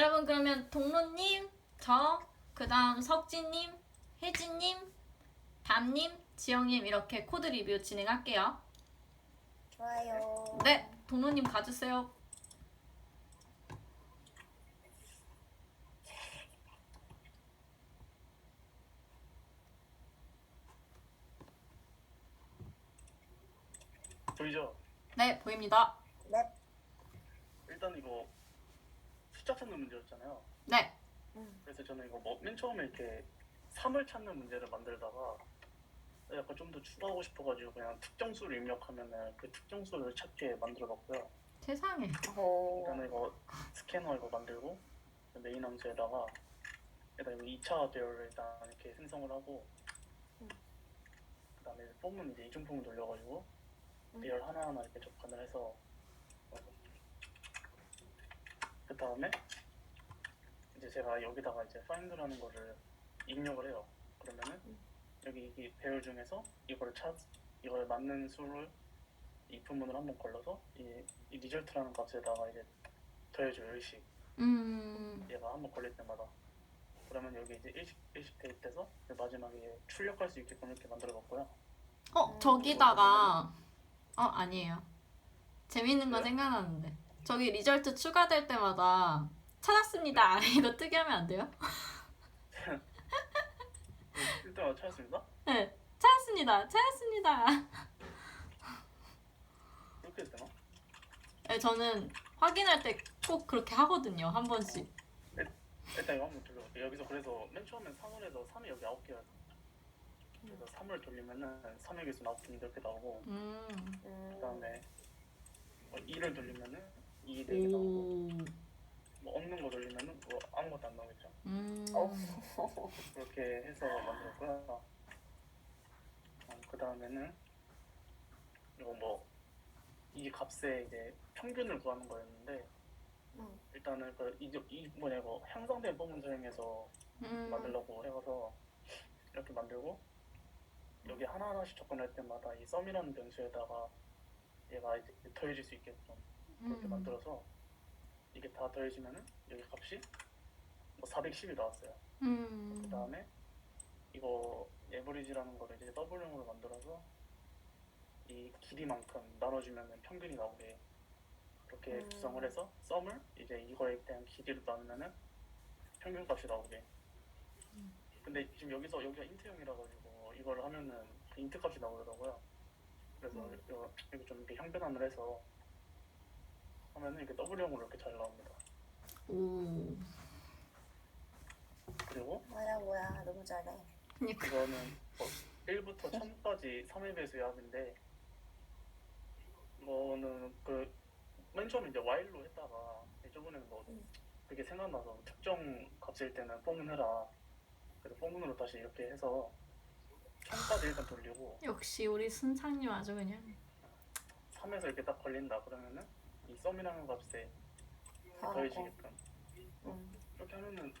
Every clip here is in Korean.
여러분 그러면 동로님, 저, 그 다음 석진님, 혜진님, 담님, 지영님 이렇게 코드 리뷰 진행할게요. 좋아요. 네, 동로님 가주세요. 보이죠? 네, 보입니다. 네. 일단 이거 숫자 찾는 문제였잖아요. 네, 그래서 저는 이거 뭐 맨 처음에 이렇게 3을 찾는 문제를 만들다가 약간 좀 더 추가하고 싶어가지고 그냥 특정 수를 입력하면은 그 특정 수를 찾게 만들어봤고요. 세상에. 오. 일단은 이거 스캐너 이거 만들고 메인 함수에다가 일단 이거 2차 배열을 일단 이렇게 생성을 하고 음. 그다음에 폼은 이제 이중폼을 돌려가지고 음. 배열 하나하나 이렇게 접근을 해서 그 다음에 이제 제가 여기다가 이제 find라는 거를 입력을 해요. 그러면은 음. 여기 이 배열 중에서 이거를 찾 이거에 맞는 수를 이 부문을 한번 걸러서 이, 이 리절트라는 값에다가 이제 더해줘요 일식 음, 얘가 한번 걸릴 때마다 그러면 여기 이제 일식 일식 대입돼서 마지막에 출력할 수 있게끔 이렇게 만들어봤고요. 어 저기다가 어 아니에요. 재밌는 거 왜요? 생각나는데 저기 리절트 추가될 때마다 찾았습니다. 이거 뜨게 하면 안 돼요? 일단 찾았습니다. 네, 찾았습니다. 찾았습니다. 이렇게 되나? 네, 저는 확인할 때 꼭 그렇게 하거든요. 한 번씩. 일단 이거 한번 돌려볼게요. 여기서 그래서 맨 처음엔 3을 해서 3이 여기 9개가 그래서 3을 돌리면은 3의 개수는 9개 이렇게 나오고 음, 음. 그 다음에 2를 돌리면은 2 4개 나오고 오, 뭐 없는 거 돌리면은 뭐 아무것도 안 나오겠죠. 음, 어. 그렇게 해서 만들었고요. 어, 그 다음에는 이거 뭐 이 값의 이제 평균을 구하는 거였는데 음. 일단은 그 이, 이 뭐냐 이거 향상된 폼을 사용해서 음, 만들려고 해서 이렇게 만들고 여기 하나하나씩 접근할 때마다 이 썸이라는 변수에다가 얘가 이제 더해질 수 있게끔 그렇게 음. 만들어서 이게 다 더해지면은 여기 값이 뭐 410이 나왔어요. 음, 그 다음에 이거 에버리지라는 거를 이제 더블형으로 만들어서 이 길이만큼 나눠주면은 평균이 나오게 그렇게 음. 구성을 해서 썸을 이제 이거에 대한 길이로 나누면은 평균 값이 나오게. 근데 지금 여기서 여기가 인트형이라 가지고 이걸 하면은 그 인트 값이 나오더라고요. 그래서 음. 이거, 이거 좀 이렇게 형변환을 해서 하면은 이렇게 더블형으로 이렇게 잘 나옵니다. 오, 그리고 뭐야 뭐야 너무 잘해. 그니까, 이거는 뭐 1부터 1000까지 3의 배수의 합인데 이거는 그 맨 처음에 이제 while로 했다가 저번에는 뭐 음. 그게 생각나서 특정 값일 때는 뽕은 해라 그래서 뽕문으로 다시 이렇게 해서 1000까지 일단 돌리고 역시 우리 순상님 아주 그냥 3에서 이렇게 딱 걸린다 그러면은 이 썸이라는 값에 아, 더해지게끔 음. 이렇게 하면은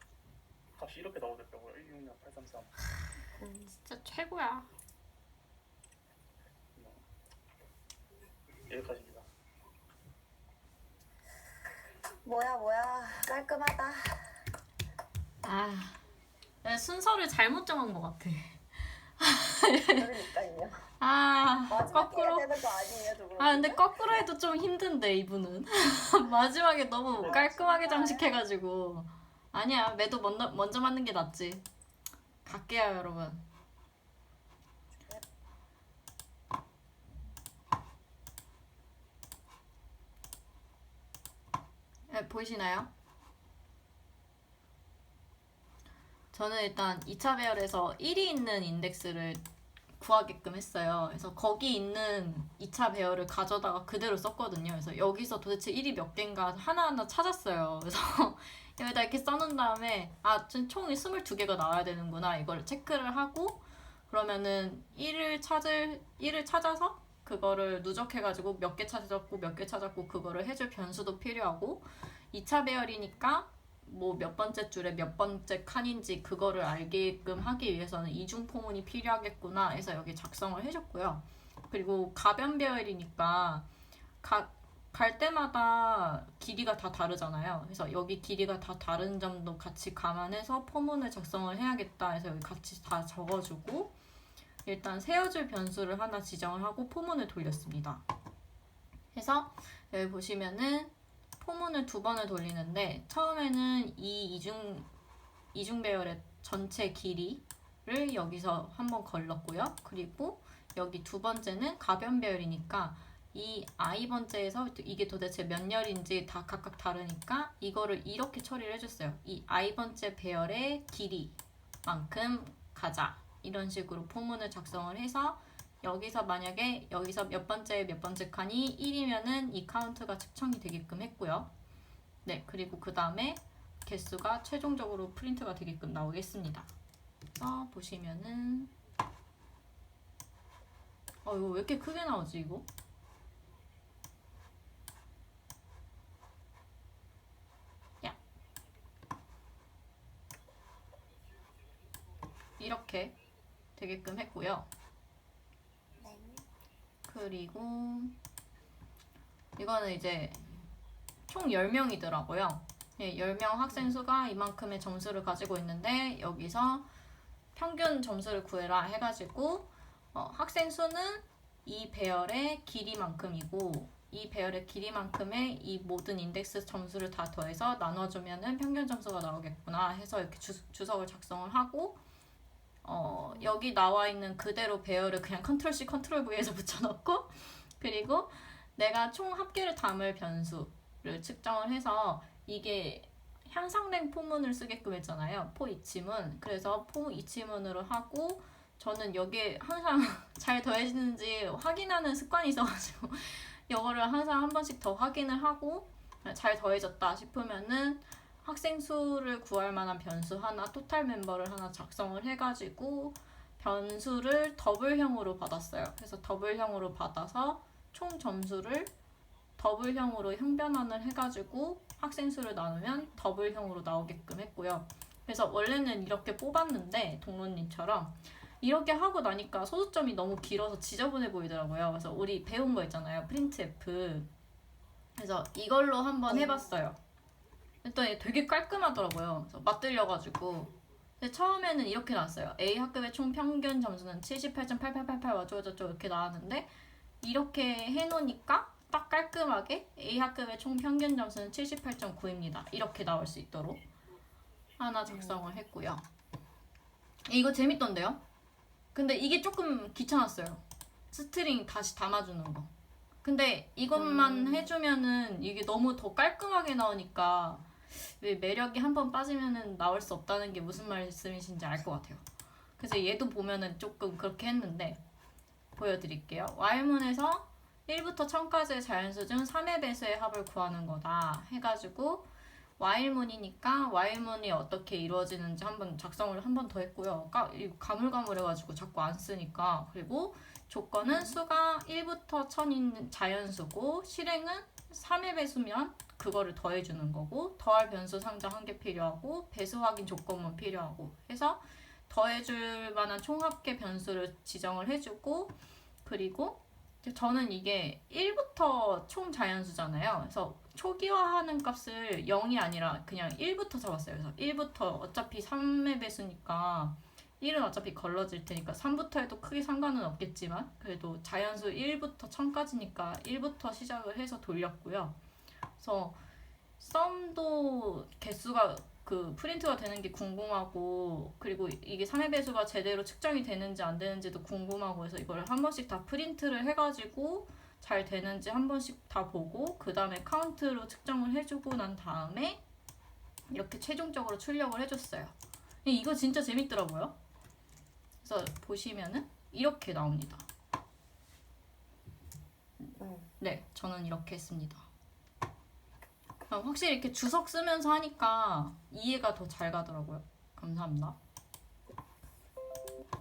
값이 이렇게 나오더라고요 166 833 음. 진짜 최고야. 뭐 여기까지입니다 뭐야 뭐야 깔끔하다. 아, 내가 순서를 잘못 정한 것 같아. 그러니까요. 아, 마지막 거꾸로. 되는 거 아니에요 저거? 아, 근데 거꾸로 해도 좀 힘든데, 이분은. 마지막에 너무 깔끔하게 장식해가지고. 아니야, 매도 먼저, 먼저 맞는 게 낫지. 갈게요, 여러분. 네, 보이시나요? 저는 일단 2차 배열에서 1이 있는 인덱스를 구하게끔 했어요. 그래서 거기 있는 2차 배열을 가져다가 그대로 썼거든요. 그래서 여기서 도대체 1이 몇 개인가 하나하나 찾았어요. 그래서 여기다 이렇게 써놓은 다음에 아, 총 22개가 나와야 되는구나. 이걸 체크를 하고 그러면은 1을 찾을 1을 찾아서 그거를 누적해가지고 몇 개 찾았고 몇 개 찾았고 그거를 해줄 변수도 필요하고 2차 배열이니까 뭐 몇 번째 줄에 몇 번째 칸인지 그거를 알게끔 하기 위해서는 이중 포문이 필요하겠구나 해서 여기 작성을 해줬고요. 그리고 가변 배열이니까 각 갈 때마다 길이가 다 다르잖아요. 그래서 여기 길이가 다 다른 점도 같이 감안해서 포문을 작성을 해야겠다 해서 여기 같이 다 적어주고 일단 세워줄 변수를 하나 지정을 하고 포문을 돌렸습니다. 그래서 여기 보시면은 포문을 두 번을 돌리는데 처음에는 이 이중 이중 배열의 전체 길이를 여기서 한번 걸렀고요. 그리고 여기 두 번째는 가변 배열이니까 이 i 번째에서 이게 도대체 몇 열인지 다 각각 다르니까 이거를 이렇게 처리를 해줬어요. 이 i 번째 배열의 길이만큼 가자 이런 식으로 포문을 작성을 해서 여기서 만약에 여기서 몇 번째 몇 번째 칸이 1이면은 이 카운트가 측정이 되게끔 했고요. 네 그리고 그 다음에 개수가 최종적으로 프린트가 되게끔 나오겠습니다. 그래서 보시면은 어 이거 왜 이렇게 크게 나오지 이거? 야 이렇게 되게끔 했고요. 네. 그리고 이거는 이제 총 10명이더라고요. 예, 10명 학생 수가 이만큼의 점수를 가지고 있는데 여기서 평균 점수를 구해라 해가지고 어, 학생 수는 이 배열의 길이만큼이고 이 배열의 길이만큼의 이 모든 인덱스 점수를 다 더해서 나눠주면은 평균 점수가 나오겠구나 해서 이렇게 주, 주석을 작성을 하고 어, 여기 나와 있는 그대로 배열을 그냥 컨트롤 C 컨트롤 V에서 붙여넣고 그리고 내가 총 합계를 담을 변수를 측정을 해서 이게 향상된 포문을 쓰게끔 했잖아요. 포 이치문. 그래서 포 이치문으로 하고 저는 여기에 항상 잘 더해지는지 확인하는 습관이 있어가지고 이거를 항상 한 번씩 더 확인을 하고 잘 더해졌다 싶으면은 학생 수를 구할 만한 변수 하나, 토탈 멤버를 하나 작성을 해가지고 변수를 더블형으로 받았어요. 그래서 더블형으로 받아서 총 점수를 더블형으로 형변환을 해가지고 학생 수를 나누면 더블형으로 나오게끔 했고요. 그래서 원래는 이렇게 뽑았는데 동로님처럼 이렇게 하고 나니까 소수점이 너무 길어서 지저분해 보이더라고요. 그래서 우리 배운 거 있잖아요. 프린트 F. 그래서 이걸로 한번 해봤어요. 했더니 되게 깔끔하더라고요. 그래서 맞들려가지고. 근데 처음에는 이렇게 나왔어요. A 학급의 총 평균 점수는 78.8888 어쩌고저쩌고 이렇게 나왔는데 이렇게 해놓으니까 딱 깔끔하게 A 학급의 총 평균 점수는 78.9입니다. 이렇게 나올 수 있도록 하나 작성을 했고요. 이거 재밌던데요? 근데 이게 조금 귀찮았어요. 스트링 다시 담아주는 거. 근데 이것만 음. 해주면은 이게 너무 더 깔끔하게 나오니까 왜 매력이 한 번 빠지면은 나올 수 없다는 게 무슨 말씀이신지 알 것 같아요. 그래서 얘도 보면은 조금 그렇게 했는데 보여드릴게요. Y문에서 1부터 1000까지의 자연수 중 3의 배수의 합을 구하는 거다 해가지고 Y문이니까 Y문이 어떻게 이루어지는지 한번 작성을 한 번 더 했고요. 까, 가물가물해가지고 자꾸 안 쓰니까 그리고 조건은 수가 1부터 1000인 자연수고 실행은 3의 배수면 그거를 더해주는 거고 더할 변수 상자 한 개 필요하고 배수 확인 조건만 필요하고 해서 더해줄 만한 총합계 변수를 지정을 해주고 그리고 저는 이게 1부터 총 자연수잖아요. 그래서 초기화하는 값을 0이 아니라 그냥 1부터 잡았어요. 그래서 1부터 어차피 3의 배수니까 1은 어차피 걸러질 테니까 3부터 해도 크게 상관은 없겠지만 그래도 자연수 1부터 1000까지니까 1부터 시작을 해서 돌렸고요. 그래서 썸도 개수가 그 프린트가 되는 게 궁금하고 그리고 이게 3의 배수가 제대로 측정이 되는지 안 되는지도 궁금하고 해서 이걸 한 번씩 다 프린트를 해가지고 잘 되는지 한 번씩 다 보고 그 다음에 카운트로 측정을 해주고 난 다음에 이렇게 최종적으로 출력을 해줬어요. 이거 진짜 재밌더라고요. 그래서 보시면은 이렇게 나옵니다. 음. 네, 저는 이렇게 했습니다. 아, 확실히 이렇게 주석 쓰면서 하니까 이해가 더 잘 가더라고요. 감사합니다.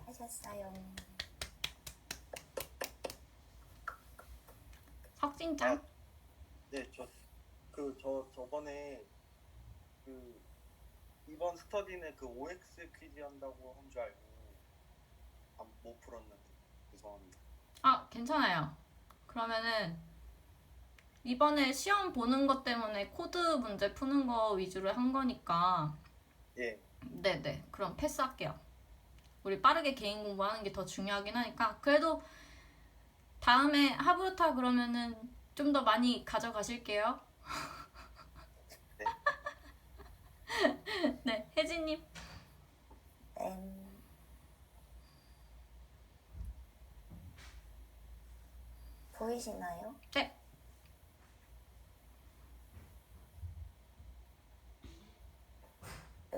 하셨어요. 석진짱? 네, 저 그 저 저번에 그 이번 스터디는 그 OX 퀴즈 한다고 한 줄 알고 안, 못 풀었는데 죄송합니다. 아, 괜찮아요. 그러면은 이번에 시험 보는 것 때문에 코드 문제 푸는 거 위주로 한 거니까 예. 네네 그럼 패스할게요. 우리 빠르게 개인 공부하는 게 더 중요하긴 하니까 그래도 다음에 하브루타 그러면은 좀 더 많이 가져가실게요. 네. 네 혜진님 음, 보이시나요? 네.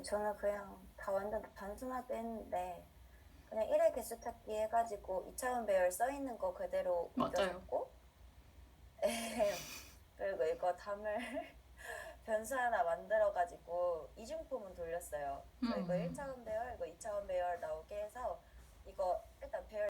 저는 그냥 다 완전 단순하게 했는데 그냥 1회 개수 찾기 해가지고 2차원 배열 써 있는 거 그대로 예, 그리고 이거 담을 변수 하나 만들어가지고 이중품은 돌렸어요. 저 이거 음. 1차원 배열, 이거 2차원 배열 나오게 해서 이거 일단 배열